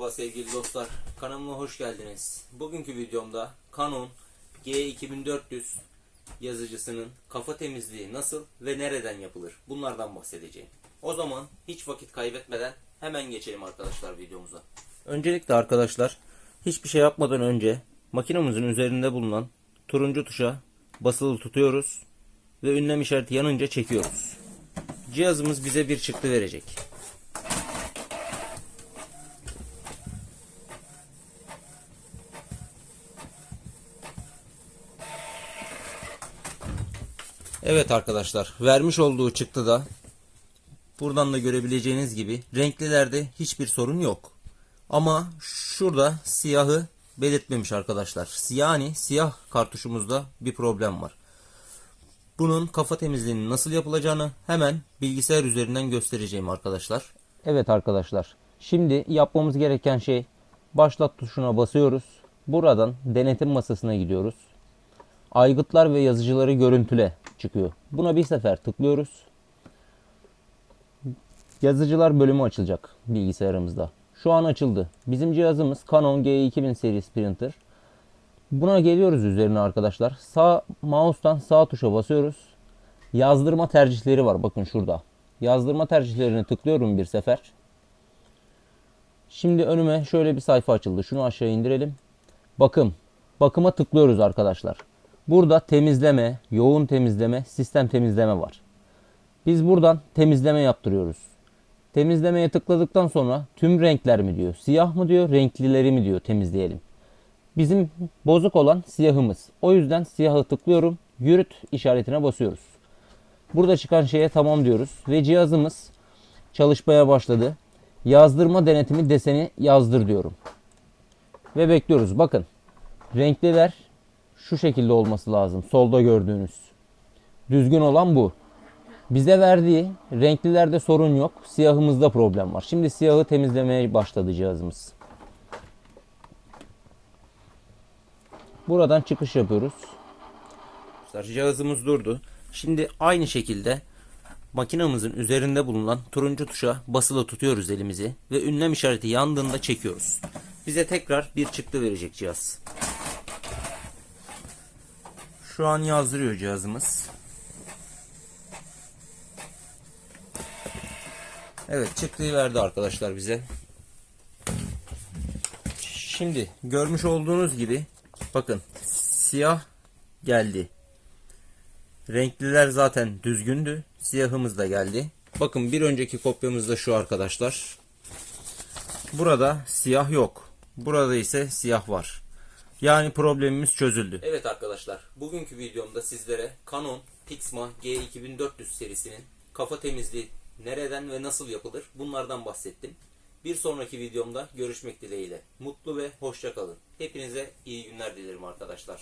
dostlar, kanalıma hoş geldiniz. Bugünkü videomda Canon G2400 yazıcısının kafa temizliği nasıl ve nereden yapılır? Bunlardan bahsedeceğim. O zaman hiç vakit kaybetmeden hemen geçelim arkadaşlar videomuza. Öncelikle arkadaşlar, hiçbir şey yapmadan önce makinemizin üzerinde bulunan turuncu tuşa basılı tutuyoruz ve ünlem işareti yanınca çekiyoruz. Cihazımız bize bir çıktı verecek. Evet arkadaşlar vermiş olduğu çıktıda buradan da görebileceğiniz gibi renklilerde hiçbir sorun yok. Ama şurada siyahı belirtmemiş arkadaşlar. Yani siyah kartuşumuzda bir problem var. Bunun kafa temizliğinin nasıl yapılacağını hemen bilgisayar üzerinden göstereceğim arkadaşlar. Evet arkadaşlar. Şimdi yapmamız gereken şey başlat tuşuna basıyoruz. Buradan denetim masasına gidiyoruz. Aygıtlar ve yazıcıları görüntüle çıkıyor. Buna bir sefer tıklıyoruz. Yazıcılar bölümü açılacak bilgisayarımızda. Şu an açıldı. Bizim cihazımız Canon G2000 serisi printer. Buna geliyoruz üzerine arkadaşlar. Sağ mouse'tan sağ tuşa basıyoruz. Yazdırma tercihleri var bakın şurada. Yazdırma tercihlerini tıklıyorum bir sefer. Şimdi önüme şöyle bir sayfa açıldı. Şunu aşağı indirelim. Bakım. Bakıma tıklıyoruz arkadaşlar. Burada temizleme, yoğun temizleme, sistem temizleme var. Biz buradan temizleme yaptırıyoruz. Temizlemeye tıkladıktan sonra tüm renkler mi diyor, siyah mı diyor, renklileri mi diyor temizleyelim. Bizim bozuk olan siyahımız. O yüzden siyahı tıklıyorum, yürüt işaretine basıyoruz. Burada çıkan şeye tamam diyoruz ve cihazımız çalışmaya başladı. Yazdırma denetimi deseni yazdır diyorum. Ve bekliyoruz. Bakın renkliler şu şekilde olması lazım. Solda gördüğünüz. Düzgün olan bu. Bize verdiği renklilerde sorun yok. Siyahımızda problem var. Şimdi siyahı temizlemeye başladı cihazımız. Buradan çıkış yapıyoruz. Cihazımız durdu. Şimdi aynı şekilde makinamızın üzerinde bulunan turuncu tuşa basılı tutuyoruz elimizi ve ünlem işareti yandığında çekiyoruz. Bize tekrar bir çıktı verecek cihaz. Şu an yazdırıyor cihazımız. Evet çıktığı verdi arkadaşlar bize. Şimdi görmüş olduğunuz gibi bakın siyah geldi. Renkliler zaten düzgündü. Siyahımız da geldi. Bakın bir önceki kopyamız da şu arkadaşlar. Burada siyah yok. Burada ise siyah var. Yani problemimiz çözüldü. Evet arkadaşlar, bugünkü videomda sizlere Canon Pixma G2400 serisinin kafa temizliği nereden ve nasıl yapılır bunlardan bahsettim. Bir sonraki videomda görüşmek dileğiyle. Mutlu ve hoşça kalın. Hepinize iyi günler dilerim arkadaşlar.